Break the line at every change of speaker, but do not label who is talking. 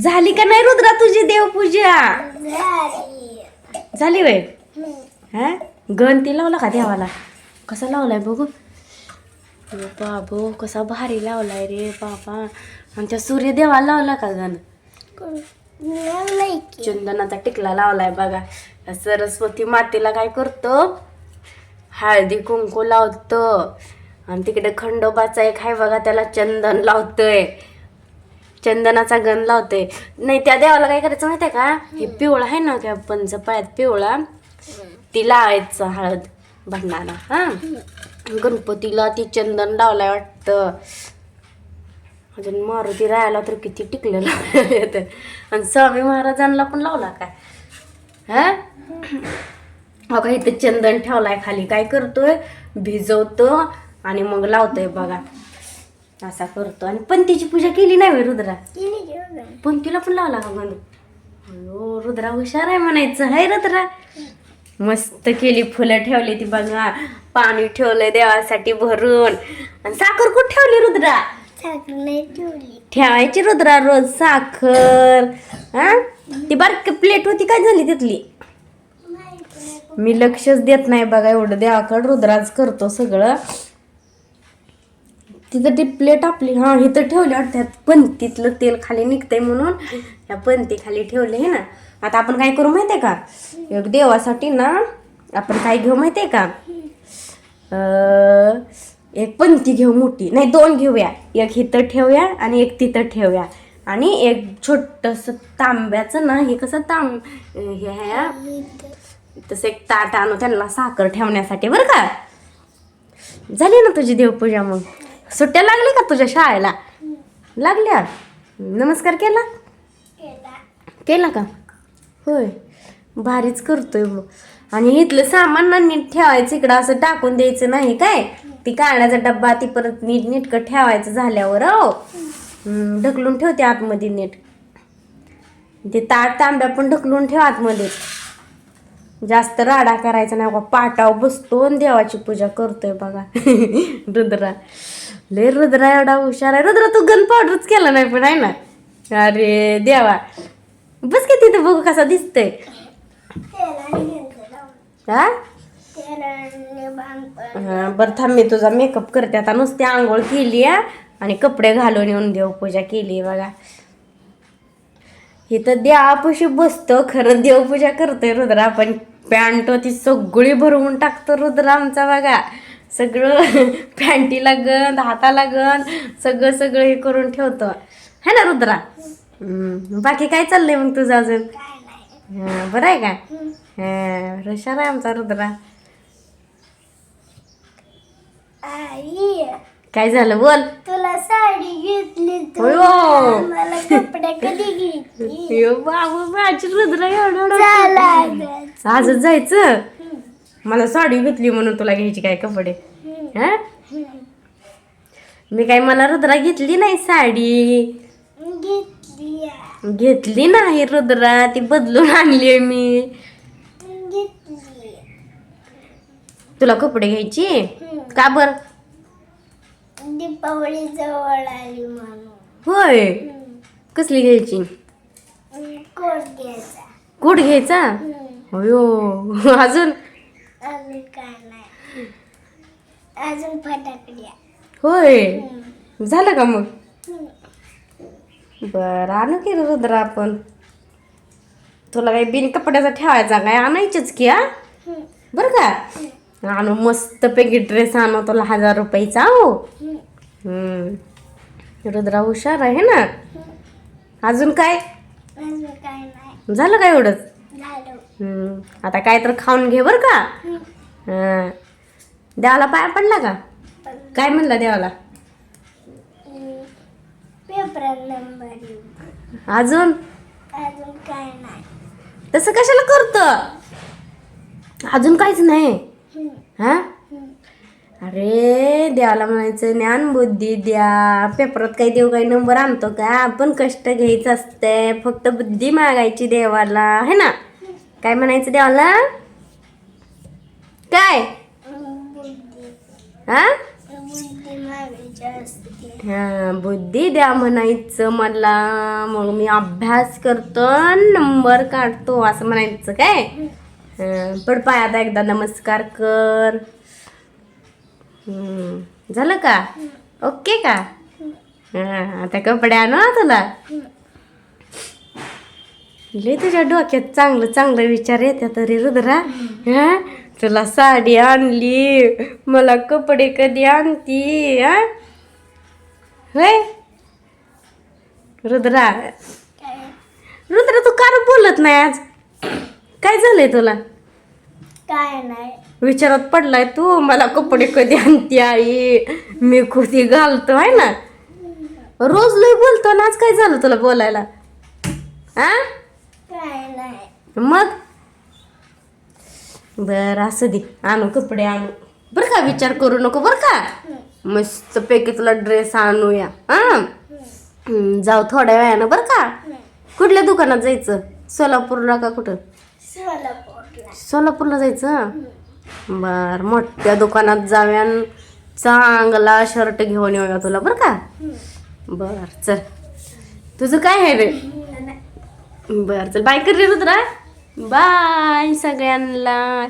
झाली का नाही रुद्रा तुझी देवपूजा? झाली वय? हा? गणती लावला का देवाला? कसा लावलाय बघू? ओ बाबो कसा भारी लावलाय रे बाबा. आमच्या सूर्यदेवाला लावला का गण? चंदनाचा टिकला लावलाय बघा. सरस्वती मातेला काय करतो? हळदी कुंकू लावतो. आणि तिकडे खंडोबाचा एक आहे बघा त्याला चंदन लावतोय. चंदनाचा गण लावतोय नाही त्या देवाला काय करायचं माहितीये का? हे पिवळा आहे ना त्या पंचपाळ्यात पिवळा ती लावायचं हळद भंडारा हा? गणपतीला ती चंदन लावलाय वाटतं. अजून मारुती राहायला तर किती टिकलेलं आणि स्वामी महाराजांना पण लावला काय? हा? बघा इथं चंदन ठेवलाय खाली. काय करतोय? भिजवतो आणि मग लावतोय बघा. असा करतो. आणि पंतीची पूजा केली नाही रुद्रा? पंतीला पण लावला का अयो रुद्रा हुशार आहे म्हणायचं. हाय रुद्रा. मस्त केली फुलं ठेवली ती बघा. पाणी ठेवलंय देवासाठी भरून. आणि साखर कुठं ठेवली रुद्रा? ठेवायची रुद्रा रोज साखर. हा? ती बारकी प्लेट होती काय झाली तिथली? मी लक्षच देत नाही बघा एवढं देवाकडं रुद्राज करतो सगळं. तिथं ती प्लेट आपली हां इथं ठेवली वाटतं पंतीतलं तेल खाली निघतंय म्हणून ह्या पंती खाली ठेवले हे ना. आता आपण काय करू माहितीये का? एक देवासाठी ना आपण काय घेऊ माहितीये का? एक पंती घेऊ मोठी. नाही दोन घेऊया. एक इथं ठेवूया आणि एक तिथं ठेवूया. आणि एक छोटस तांब्याचं ना हे कसं तांब हे ह्या तसं एक ताट आणू त्यांना साखर ठेवण्यासाठी बरं का? झाली ना तुझी देवपूजा मग? सुट्ट्या लागल्या का तुझ्या शाळेला? लागल्या. नमस्कार केला? केला. का? होय. भारीच करतोय मग आणि इथलं सामान ना नीट ठेवायचं इकडं असं टाकून द्यायचं नाही काय? ती काढण्याचा डब्बा ती परत नीट नीटकं ठेवायचं झाल्यावर हो. ढकलून ठेवते आतमध्ये नीट. ते ताट तांब्या पण ढकलून ठेव आतमध्ये. जास्त राडा करायचा नाही बा पाटाव बसतो आणि देवाची पूजा करतोय बघा. रुद्रा. लय रुद्रा एवढा हुशार आहे. रुद्रा तू गन पावडरच केला नाही पण आहे ना? अरे देवा. बस की तिथे बघू कसा दिसतंय. हा? हा, बरं थांब मी तुझा मेकअप करते. आता नुसती आंघोळ केली आहे आणि कपडे घालून येऊन देवपूजा केली बघा. इथं देवापाशी बसतो खरं देवपूजा करतोय रुद्रा आपण पॅन्ट ती सगळी भरवून टाकतो रुद्र आमचा बघा. सगळं पॅन्टीला गंध हाताला गंध सगळं सगळं हे करून ठेवतो. है ना रुद्रा? बाकी काय चाललंय मग तुझं अजून? हा, बरं आहे का? हा हुशार आहे आमचा रुद्रा.
आई.
काय झालं? बोल.
साडी घेतली
होय हो.
मला कपडे कधी घेतली
यो बाबू माझी रुद्रा एवढं एवढं
चला ग.
आजच. जायचं? मला साडी घेतली म्हणून तुला घ्यायची काय कपडे? हा? मी काय मला रुद्रा घेतली नाही साडी?
घेतली.
घेतली नाही रुद्रा ती बदलून आणली मी.
घेतली
तुला कपडे घ्यायची?
हम्म.
का बर?
जवळ आली म्हणून
होय. कसली घ्यायची?
कोट घ्यायचा.
कुठ घ्यायचा?
हम्म.
होयो अजून?
अजून काय नाही. अजून फटाकड्या
होय?
हम्म.
झालं का मग?
हम्म.
बरं आणू की रे रुद्रा आपण. तुला काही बिन कपड्याचा ठेवायचा काय? आणायचंच की हा?
हम्म.
बरं का? आणू मस्त पैकी ड्रेस आणू तुला हजार रुपयाचा हो.
हम्म.
रुद्रा हुशार आहे ना? अजून काय? झालं काय एवढंच. आता काय तर खाऊन घे बरं का. हा. देवाला पाया पडला का? काय म्हणला देवाला. अजून?
अजून काय नाही.
तसं कशाला करतो? अजून काहीच नाही. हा. अरे देवाला म्हणायचं ज्ञान बुद्धी द्या. पेपरात काही देव काही नंबर आणतो का? आपण कष्ट घ्यायचं असते फक्त बुद्धी मागायची देवाला. है ना? काय म्हणायचं देवाला? काय?
बुद्धी
हा?
बुद्धी
हा बुद्धी द्या म्हणायचं मला. मग मी अभ्यास करतो नंबर काढतो असं म्हणायचं काय? हा, पड पाय आता एकदा नमस्कार कर. झालं का? ओके का? हा आता कपडे आणू तुला? लय तुझ्या डोक्यात चांगलं चांगलं विचार येते तरी रुद्रा. हा तुला साडी आणली मला कपडे कधी आणती हा? होय? रुद्रा. रुद्रा तू का बोलत नाही आज? काय झालंय तुला?
काय नाही.
विचारात पडलाय तू मला कपडे कधी आणते आई? मी खुदी घालतो आहे ना? रोज लय बोलतो ना आज काय झालं तुला बोलायला? आ?
काय नाही.
मग? बर असं दे. आणू कपडे आणू. बरं का विचार करू नको बरं का? मस्त पैकी तुला ड्रेस आणूया. हा जाऊ थोड्या वेळानं बरं का? कुठल्या दुकानात जायचं? सोलापूरला का कुठं?
सोलापूरला
सोलापूरला जायचं? बर मोठ्या दुकानात जाव्यान चांगला शर्ट घेऊन येऊया तुला बरं का? बर चल. तुझं काय आहे रे? बर चल बाय कर रे रुद्रा. बाय सगळ्यांना.